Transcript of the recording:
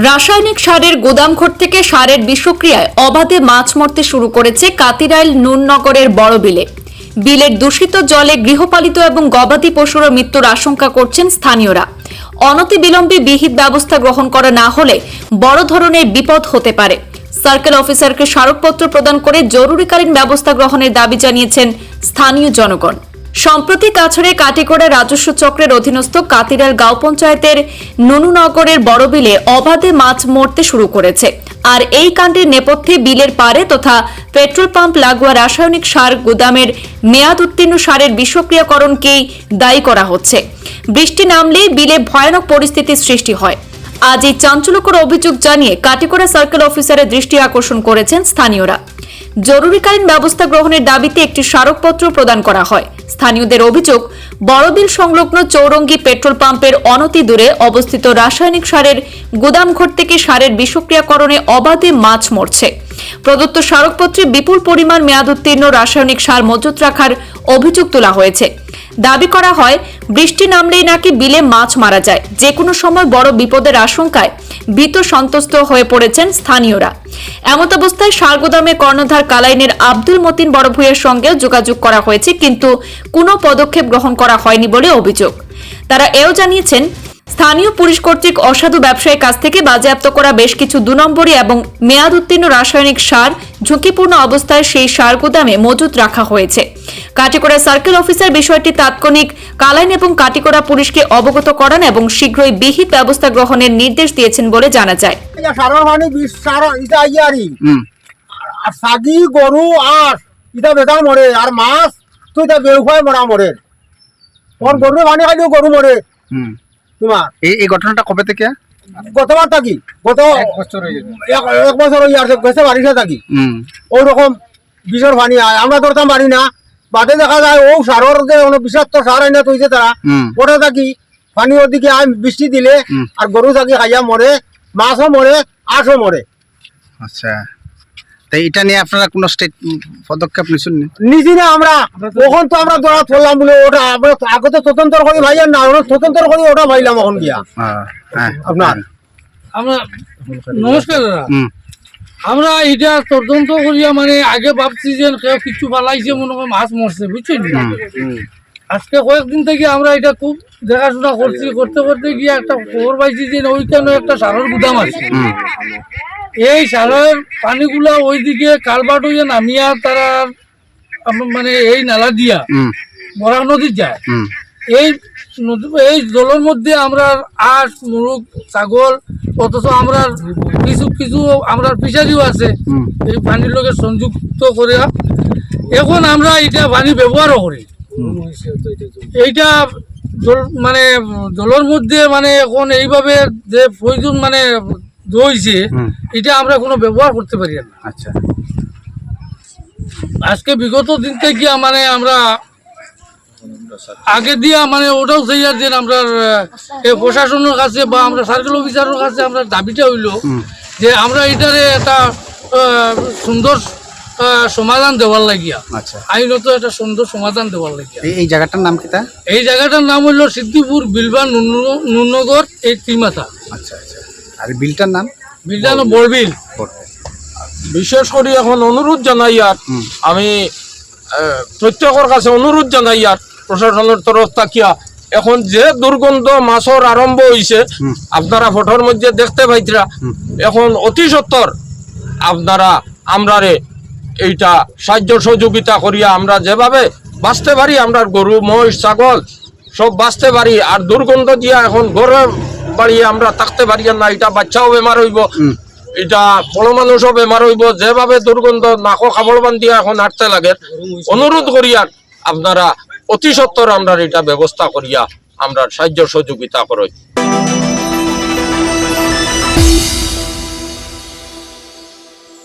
রাসায়নিক সারের গুদামঘর থেকে সারের বিষক্রিয়ায় অবাধে মাছ মরতে শুরু করেছে কাতিরাইল নুননগরের বড় বিলে। বিলের দূষিত জলে গৃহপালিত এবং গবাদি পশুর মৃত্যুর আশঙ্কা করছেন স্থানীয়রা। অনতি বিলম্বে বিহিত ব্যবস্থা গ্রহণ করা না হলে বড় ধরনের বিপদ হতে পারে। সার্কেল অফিসারকে স্মারকপত্র প্রদান করে জরুরিকালীন ব্যবস্থা গ্রহণের দাবি জানিয়েছেন স্থানীয় জনগণ। সম্প্রতি কাছড়ে কাটিকড়া রাজস্ব চক্রের অধীনস্থ কাতিরাল গাঁও পঞ্চায়েতের নুনুনগরের বড় বিলে অবাধে মাছ মরতে শুরু করেছে। আর এই কাণ্ডের নেপথ্যে বিলের পারে তথা পেট্রোল পাম্প লাগোয়া রাসায়নিক সার গুদামের মেয়াদ উত্তীর্ণ সারের বিষক্রিয়াকরণকেই দায়ী করা হচ্ছে। বৃষ্টি নামলেই বিলে ভয়ানক পরিস্থিতির সৃষ্টি হয়। আজ এই চাঞ্চল্যকর অভিযোগ জানিয়ে কাটিকোড়া সার্কেল অফিসারের দৃষ্টি আকর্ষণ করেছেন স্থানীয়রা। জরুরিকালীন ব্যবস্থা গ্রহণের দাবিতে একটি স্মারকপত্র প্রদান করা হয়। স্থানীয়দের অভিযোগ, বড়বিল সংলগ্ন চৌরঙ্গি পেট্রোল পাম্পের অনতি দূরে অবস্থিত রাসায়নিক সারের গুদাম গুদামঘর থেকে সারের বিষক্রিয়াকরণে অবাধে মাছ মরছে। প্রদত্ত স্মারকপত্রে বিপুল পরিমাণ মেয়াদ উত্তীর্ণ রাসায়নিক সার মজুত রাখার অভিযোগ তোলা হয়েছে। দাবি করা হয়, বৃষ্টি নামলেই নাকি বিলে মাছ মারা যায়। যে কোনো সময় বড় বিপদের আশঙ্কায় ভীত সন্তুষ্ট হয়ে পড়েছেন স্থানীয়রা। এমত অবস্থায় শালগোদামে কর্ণধার কালাইনের আব্দুল মতিন বড় বড়ভূয়ের সঙ্গে যোগাযোগ করা হয়েছে, কিন্তু কোনো পদক্ষেপ গ্রহণ করা হয়নি বলে অভিযোগ। তারা এও জানিয়েছেন স্থানীয় পুলিশ কর্তৃক অসাধু ব্যবসায়ীর কাছ থেকে বাজেয়াপ্ত করা বেশ কিছু দু নম্বরী এবং মেয়াদ উত্তীর্ণ রাসায়নিক সার ঝুঁকিপূর্ণ অবস্থায় সেই সার গুদামে মজুত রাখা হয়েছে। কাটিকোড়া সার্কেল অফিসার বিষয়টি তাৎক্ষণিক কালাইন এবং কাটিকোড়া পুলিশকে অবগত করান এবং শীঘ্রই বিহিত ব্যবস্থা গ্রহণের নির্দেশ দিয়েছেন বলে জানা যায়। গরু আর ইটা বেটা মরে আর মাছ তো ইটা বেউফাই মরা মরে। গরু খাইলেও গরু মরে। হুম। তোমার? এই এই ঘটনাটা কবে থেকে? গতবার থাকি। গত এক এক বছর হয়ে আসছে গেছে বাড়িতে থাকি। হুম। ওই রকম বিষের পানি আয়। আমরা ধরতাম পারি না। বাদে দেখা যায় ও সারের যে বিষাক্ত সার আইনা তৈছে তারা হুম। ওটা থাকি। পানি ওদিকে আয় বৃষ্টি দিলে। আর গরু থাকি খাইয়া মরে মাছও মরে আঁশও মরে। আচ্ছা। এটা নিয়ে আপনারা কোনো স্টেট পদক্ষেপ নিচ্ছেন নি? না আমরা। ওখান তো আমরা ধরা ধরলাম বলে ওটা আমরা আগে তো স্বতন্ত্র করি ভাইয়ার না ওরা স্বতন্ত্র করি ওটা ভাইলাম এখন গিয়া। হ্যাঁ, হ্যাঁ। আপনার? আমরা নমস্কার দাদা। আমরা এটা তদন্ত করিয়া মানে আগে ভাবছি যে কেউ কিছু পালাইছে মনে হয় মাছ মরছে বুঝছেন আজকে কয়েকদিন থেকে আমরা এটা খুব দেখাশোনা করছি করতে করতে গিয়ে একটা খবর পাইছি যে ওইখানে একটা সারের গুদাম আছে। এই সারের পানিগুলা ওইদিকে কালবাট হইয়া নামিয়া তারা মানে এই নালা দিয়া হুম। বরাক নদী যায়। এই নদী- এই জলের মধ্যে আমরা আঁশ মুরগ ছাগল অথচ আমরা কিছু কিছু আমরা ফিশারিও আছে। এই পানির লগে সংযুক্ত করে এখন আমরা এটা পানি ব্যবহারও করি। এইটা জল মানে জলের মধ্যে মানে এখন এইভাবে যে প্রয়োজন মানে দইছে এটা আমরা কোনো ব্যবহার করতে পারি না। আচ্ছা। আজকে বিগত দিন থেকে মানে আমরা আগে দিয়া মানে ওটাও সেই যে আমরা প্রশাসনের কাছে বা আমরা সার্কেল অফিসারের কাছে আমরা দাবিটা হইল যে আমরা এটারে একটা সুন্দর সমাধান দেওয়ার লাগিয়া আচ্ছা। আইনত একটা সুন্দর সমাধান দেওয়ার লাগিয়া। এই জায়গাটার নাম কিতা এই জায়গাটার নাম হইল সিদ্ধিপুর বিলবান নুন- নুননগর এই ত্রিমাথা আচ্ছা আচ্ছা। আর বিলটার নাম? বিলটা হলো বড়বিল বিশেষ করে এখন অনুরোধ জানাই আর আমি প্রত্যেকের কাছে অনুরোধ জানাই আর প্রশাসনের তরফ থাকিয়া। এখন যে দুর্গন্ধ মাছর আরম্ভ হুম। আপনারা ফটোর মধ্যে দেখতে পাইতরা। এখন অতি সত্তর আপনারা আমরারে এইটা সাহায্য সহযোগিতা করিয়া আমরা যেভাবে বাঁচতে পারি আমরা গরু মহিষ ছাগল সব বাঁচতে পারি। আর দুর্গন্ধ দিয়া এখন গরু বাড়ি আমরা থাকতে পারি না এটা বাচ্চাও বেমার হইব। এটা বড় মানুষও বেমার হইব যেভাবে দুর্গন্ধ নাকো খাবল বান্ধিয়া এখন আটতে লাগে অনুরোধ করিয়া আপনারা অতি সত্তর আমরা এটা ব্যবস্থা করিয়া আমরা সাহায্য সহযোগিতা করি।